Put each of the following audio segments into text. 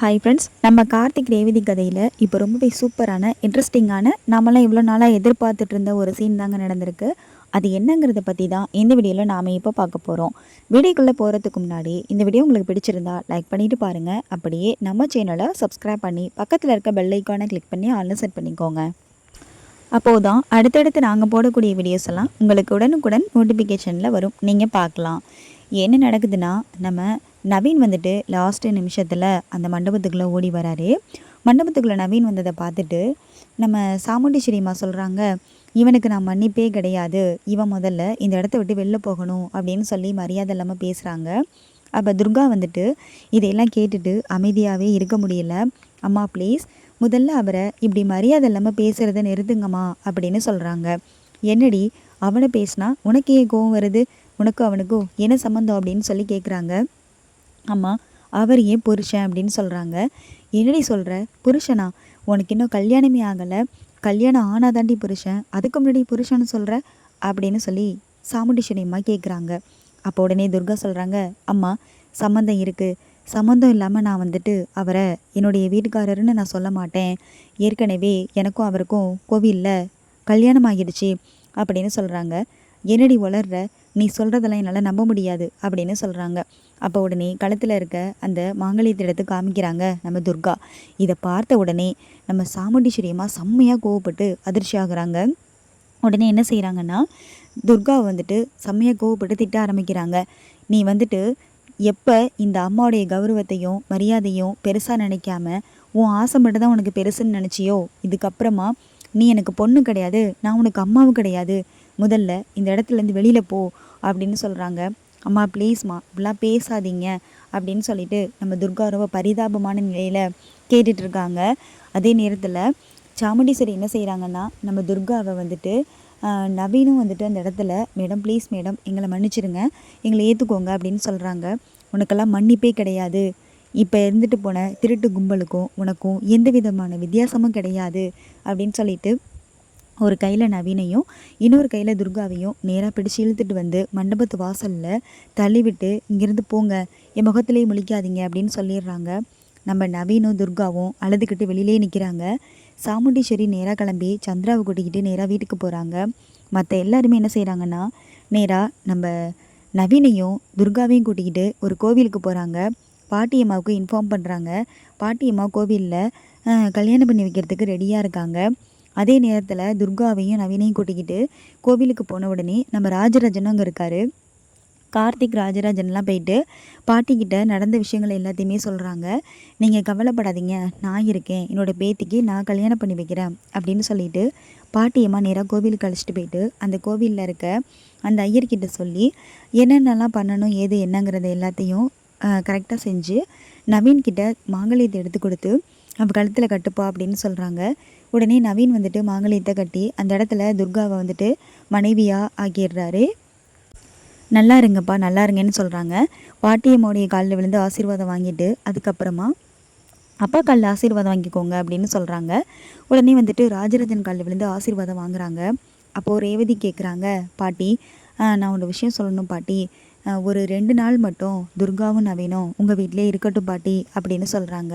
Hi friends நம்ம கார்த்திக் ரேவதி கதையில் இப்போ ரொம்பவே சூப்பரான இன்ட்ரெஸ்டிங்கான நம்மளாம் இவ்வளோ நாளாக எதிர்பார்த்துட்டு இருந்த ஒரு சீன் தாங்க நடந்திருக்கு. அது என்னங்கிறத பற்றி தான் இந்த வீடியோவில் நாம் இப்போ பார்க்க போகிறோம் வீடியோக்குள்ளே போகிறதுக்கு முன்னாடி இந்த வீடியோ உங்களுக்கு பிடிச்சிருந்தா லைக் பண்ணிவிட்டு பாருங்கள் அப்படியே நம்ம சேனலை சப்ஸ்கிரைப் பண்ணி பக்கத்தில் இருக்க பெல் ஐக்கானை கிளிக் பண்ணி ஆன்ல செட் பண்ணிக்கோங்க. அப்போது தான் அடுத்தடுத்து நாங்கள் போடக்கூடிய வீடியோஸ் எல்லாம் உங்களுக்கு உடனுக்குடன் நோட்டிஃபிகேஷனில் வரும். நீங்கள் பார்க்கலாம். என்ன நடக்குதுன்னா நம்ம நவீன் வந்துட்டு லாஸ்ட்டு நிமிஷத்தில் அந்த மண்டபத்துக்குள்ளே ஓடி வராரு. மண்டபத்துக்குள்ளே நவீன் வந்ததை பார்த்துட்டு நம்ம சாமுண்டீஸ்வரிமா சொல்கிறாங்க இவனுக்கு நான் மன்னிப்பே கிடையாது. இவன் முதல்ல இந்த இடத்த விட்டு வெளில போகணும் அப்படின்னு சொல்லி மரியாதை இல்லாமல் பேசுகிறாங்க அப்போ துர்கா வந்துட்டு இதையெல்லாம் கேட்டுட்டு அமைதியாகவே இருக்க முடியல. அம்மா ப்ளீஸ் முதல்ல அவரை இப்படி மரியாதை இல்லாமல் பேசுகிறத நிறுத்துங்கம்மா அப்படின்னு சொல்கிறாங்க என்னடி அவனை பேசினா உனக்கு ஏன் கோவம் வருது? உனக்கும் அவனுக்கும் என்ன சம்மந்தம் அப்படின்னு சொல்லி கேட்குறாங்க அம்மா அவர் ஏன் புருஷன் அப்படின்னு சொல்கிறாங்க என்னடி சொல்கிற புருஷனா? உனக்கு இன்னும் கல்யாணமே ஆகலை. கல்யாணம் ஆனாதாண்டி புருஷன். அதுக்கு முன்னாடி புருஷன்னு சொல்கிற அப்படின்னு சொல்லி சாமுண்டீஸ்வரி அம்மா கேட்குறாங்க அப்போ உடனே துர்கா சொல்கிறாங்க அம்மா சம்மந்தம் இருக்குது சம்மந்தம் இல்லாமல் நான் வந்துட்டு அவரை என்னுடைய வீட்டுக்காரருன்னு நான் சொல்ல மாட்டேன். ஏற்கனவே எனக்கும் அவருக்கும் கோவிலில் கல்யாணம் ஆகிடுச்சு அப்படின்னு சொல்கிறாங்க என்னடி வளர்ற நீ சொல்கிறதெல்லாம் என்னால் நம்ப முடியாது அப்படின்னு சொல்கிறாங்க அப்போ உடனே களத்தில் இருக்க அந்த மாங்கலியத்தை எடுத்து காமிக்கிறாங்க நம்ம துர்கா. இதை பார்த்த உடனே நம்ம சாமுண்டீஸ்வரியம்மா செம்மையாக கோவப்பட்டு அதிர்ச்சி ஆகுறாங்க. உடனே என்ன செய்கிறாங்கன்னா துர்காவை வந்துட்டு செம்மையாக கோவப்பட்டு திட்ட ஆரம்பிக்கிறாங்க. நீ வந்துட்டு எப்போ இந்த அம்மாவுடைய கௌரவத்தையும் மரியாதையும் பெருசாக நினைக்காம உன் ஆசை மட்டும் தான் உனக்கு பெருசுன்னு நினச்சியோ இதுக்கப்புறமா நீ எனக்கு பொண்ணு கிடையாது நான் உனக்கு அம்மாவும் கிடையாது முதல்ல இந்த இடத்துலேருந்து வெளியில் போ அப்படின்னு சொல்கிறாங்க அம்மா ப்ளீஸ்மா இப்படிலாம் பேசாதீங்க. அப்படின்னு சொல்லிட்டு நம்ம துர்கா ரொம்ப பரிதாபமான நிலையில் கேட்டுட்ருக்காங்க அதே நேரத்தில் சாமுண்டீஸ்வரி என்ன செய்கிறாங்கன்னா நம்ம துர்காவை வந்துட்டு நவீனும் வந்துட்டு அந்த இடத்துல மேடம் ப்ளீஸ் மேடம் எங்களை மன்னிச்சிருங்க. எங்களை ஏற்றுக்கோங்க அப்படின்னு சொல்கிறாங்க உனக்கெல்லாம் மன்னிப்பே கிடையாது. இப்போ இருந்துட்டு போன திருட்டு கும்பலுக்கும் உனக்கும் எந்த விதமான வித்தியாசமும் கிடையாது. அப்படின்னு சொல்லிட்டு ஒரு கையில் நவீனையும் இன்னொரு கையில் துர்காவையும் நேராக பிடிச்சு இழுத்துட்டு வந்து மண்டபத்து வாசலில் தள்ளிவிட்டு இங்கேருந்து போங்க. என் முகத்திலே முழிக்காதீங்க. அப்படின்னு சொல்லிடுறாங்க. நம்ம நவீனும் துர்காவும் அழுதுகிட்டு வெளியிலே நிற்கிறாங்க சாமுண்டீஸ்வரி நேராக கிளம்பி சந்திராவை கூட்டிக்கிட்டு நேராக வீட்டுக்கு போகிறாங்க மற்ற எல்லாருமே என்ன செய்கிறாங்கன்னா நேராக நம்ம நவீனையும் துர்காவையும் கூட்டிக்கிட்டு ஒரு கோவிலுக்கு போகிறாங்க பாட்டியம்மாவுக்கு இன்ஃபார்ம் பண்ணுறாங்க பாட்டியம்மா கோவிலில் கல்யாணம் பண்ணி வைக்கிறதுக்கு ரெடியாக இருக்காங்க. அதே நேரத்தில் துர்காவையும் நவீனையும் கூட்டிக்கிட்டு கோவிலுக்கு போன உடனே நம்ம ராஜராஜனும் அங்கே இருக்கார். கார்த்திக் ராஜராஜன்லாம் போயிட்டு பாட்டிக்கிட்ட நடந்த விஷயங்கள் எல்லாத்தையுமே சொல்கிறாங்க நீங்கள் கவலைப்படாதீங்க நான் இருக்கேன். என்னோடய பேத்திக்கு நான் கல்யாணம் பண்ணி வைக்கிறேன் அப்படின்னு சொல்லிட்டு பாட்டியம்மா நேராக கோவிலுக்கு அழைச்சிட்டு போயிட்டு அந்த கோவிலில் இருக்க அந்த ஐயர்கிட்ட சொல்லி என்னென்னலாம் பண்ணணும் ஏது என்னங்கிறத எல்லாத்தையும் கரெக்டாக செஞ்சு நவீன்கிட்ட மாங்கல்யத்தை எடுத்து கொடுத்து அவள் கழுத்தில் கட்டுப்பா அப்படின்னு சொல்கிறாங்க உடனே நவீன் வந்துட்டு மாங்கலியத்தை கட்டி அந்த இடத்துல துர்காவை வந்துட்டு மனைவியாக ஆக்கிடுறாரு. நல்லா இருங்கப்பா நல்லா இருங்கன்னு சொல்கிறாங்க பாட்டியம்மோடைய காலில் விழுந்து ஆசீர்வாதம் வாங்கிட்டு அதுக்கப்புறமா அப்பா காலில் ஆசீர்வாதம் வாங்கிக்கோங்க அப்படின்னு சொல்கிறாங்க உடனே வந்துட்டு ராஜராஜன் காலில் விழுந்து ஆசீர்வாதம் வாங்குறாங்க. அப்போது ரேவதி கேட்குறாங்க பாட்டி நான் ஒரு விஷயம் சொல்லணும் பாட்டி. ஒரு ரெண்டு நாள் மட்டும் துர்காவும் நவீனும் உங்கள் வீட்டிலே இருக்கட்டும் பாட்டி அப்படின்னு சொல்கிறாங்க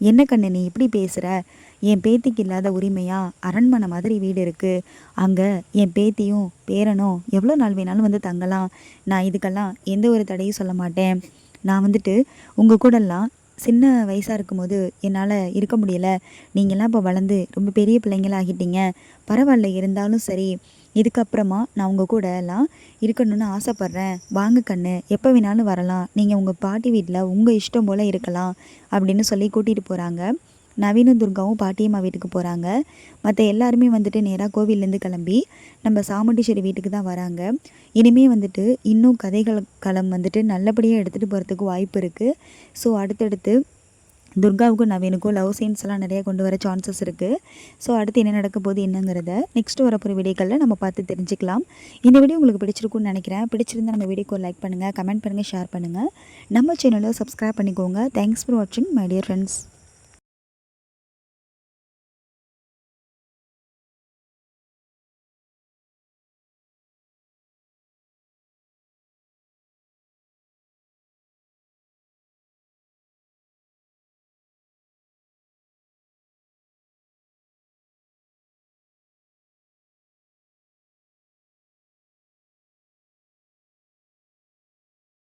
என்ன கண்ணு நீ இப்படி பேசுகிற என் பேத்திக்கு இல்லாத உரிமையா? அரண்மனை மாதிரி வீடு இருக்குது அங்கே என் பேத்தியும் பேரனும் எவ்வளோ நாள் வேணாலும் வந்து தங்கலாம். நான் இதுக்கெல்லாம் எந்த ஒரு தடையும் சொல்ல மாட்டேன். நான் வந்துட்டு உங்கள் கூடலாம் சின்ன வயசாக இருக்கும்போது என்னால் இருக்க முடியலை. நீங்கள்லாம் இப்போ வளர்ந்து ரொம்ப பெரிய பிள்ளைங்களாகிட்டீங்க. பரவாயில்ல இருந்தாலும் சரி. இதுக்கப்புறமா நான் உங்கள் கூட எல்லாம் இருக்கணும்னு ஆசைப்பட்றேன். வாங்க கண்ணு எப்போ வேணாலும் வரலாம். நீங்கள் உங்கள் பாட்டி வீட்டில் உங்கள் இஷ்டம் போல் இருக்கலாம் அப்படின்னு சொல்லி கூட்டிகிட்டு போகிறாங்க நவீன துர்காவும் பாட்டியம்மா வீட்டுக்கு போகிறாங்க மற்ற எல்லாருமே வந்துட்டு நேராக கோவிலேருந்து கிளம்பி நம்ம சாமுண்டீஸ்வரி வீட்டுக்கு தான் வராங்க. இனிமே வந்துட்டு இன்னும் கதைகள் களம் வந்துட்டு நல்லபடியாக எடுத்துகிட்டு போகிறதுக்கு வாய்ப்பு இருக்குது ஸோ அடுத்தடுத்து துர்காவுக்கும் நவீனுக்கும் லவ் சீன்ஸ் எல்லாம் நிறையா கொண்டு வர சான்சஸ் இருக்குது ஸோ அடுத்து என்ன நடக்க போகுது என்னங்கிறத நெக்ஸ்ட் வரப்போகிற வீடியோக்களில் நம்ம பார்த்து தெரிஞ்சுக்கலாம். இந்த வீடியோ உங்களுக்கு பிடிச்சிருக்குன்னு நினைக்கிறேன். பிடிச்சிருந்தால் நம்ம வீடியோக்கு லைக் பண்ணுங்கள் கமெண்ட் பண்ணுங்கள் ஷேர் பண்ணுங்கள் நம்ம சேனலை சப்ஸ்கிரைப் பண்ணிக்கோங்க. தேங்க்ஸ் ஃபார் வாட்சிங் மை டியர் ஃப்ரெண்ட்ஸ்